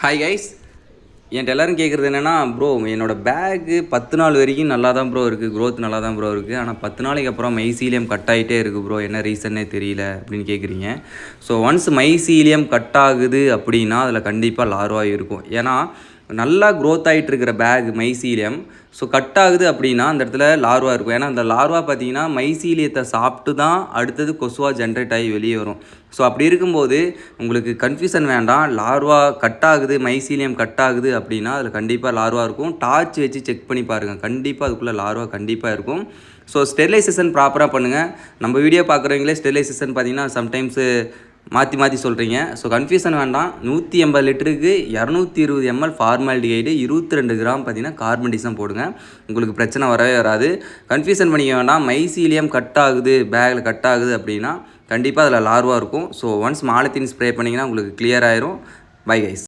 Hi guys என்கிட்ட எல்லோரும் கேட்குறது என்னென்னா ப்ரோ என்னோட பேக்கு பத்து நாள் வரைக்கும் நல்லா தான் ப்ரோ இருக்குது க்ரோத் நல்லா தான் ப்ரோ இருக்குது ஆனால் பத்து நாளைக்கு அப்புறம் மைசீலியம் கட் ஆகிட்டே இருக்குது ப்ரோ என்ன ரீசன்னே தெரியல அப்படின்னு கேட்குறீங்க ஸோ ஒன்ஸ் மைசீலியம் கட் ஆகுது அப்படின்னா அதில் கண்டிப்பாக லார்வா இருக்கும். ஏன்னா நல்லா க்ரோத் ஆகிட்டு இருக்கிற பேக் மைசீலியம் ஸோ கட் ஆகுது அப்படின்னா அந்த இடத்துல லார்வா இருக்கும். ஏன்னா அந்த லார்வா பார்த்தீங்கன்னா மைசீலியத்தை சாப்பிட்டு தான் அடுத்தது கொசுவாக ஜென்ரேட் ஆகி வெளியே வரும். ஸோ அப்படி இருக்கும்போது உங்களுக்கு கன்ஃபியூஷன் வேண்டாம். லார்வா கட் ஆகுது மைசீலியம் கட் ஆகுது அப்படின்னா அதில் கண்டிப்பாக லார்வா இருக்கும். டார்ச் வச்சு செக் பண்ணி பாருங்கள் கண்டிப்பாக அதுக்குள்ளே லார்வா கண்டிப்பாக இருக்கும். ஸோ ஸ்டெரிலைசேஷன் ப்ராப்பராக பண்ணுங்கள் நம்ம வீடியோ பார்க்குறவங்களே ஸ்டெரிலைசேஷன் பார்த்தீங்கன்னா சம்டைம்ஸு மாற்றி மாற்றி சொல்கிறீங்க ஸோ கன்ஃபியூஷன் வேண்டாம். நூற்றி எண்பது லிட்டருக்கு இரநூத்தி இருபது எம்எல் ஃபார்மாலிட்டிகைடு இருபத்தி ரெண்டு கிராம் பார்த்தீங்கன்னா கார்பன் டிசம் போடுங்க. உங்களுக்கு பிரச்சனை வரவே வராது. கன்ஃபியூஷன் பண்ணிக்க வேண்டாம். மைசீலியம் கட் ஆகுது பேக்கில் கட் ஆகுது அப்படின்னா கண்டிப்பாக அதில் லார்வாக இருக்கும். ஸோ ஒன்ஸ் மாலத்தின் ஸ்ப்ரே பண்ணிங்கன்னா உங்களுக்கு கிளியர் ஆயிரும். Bye guys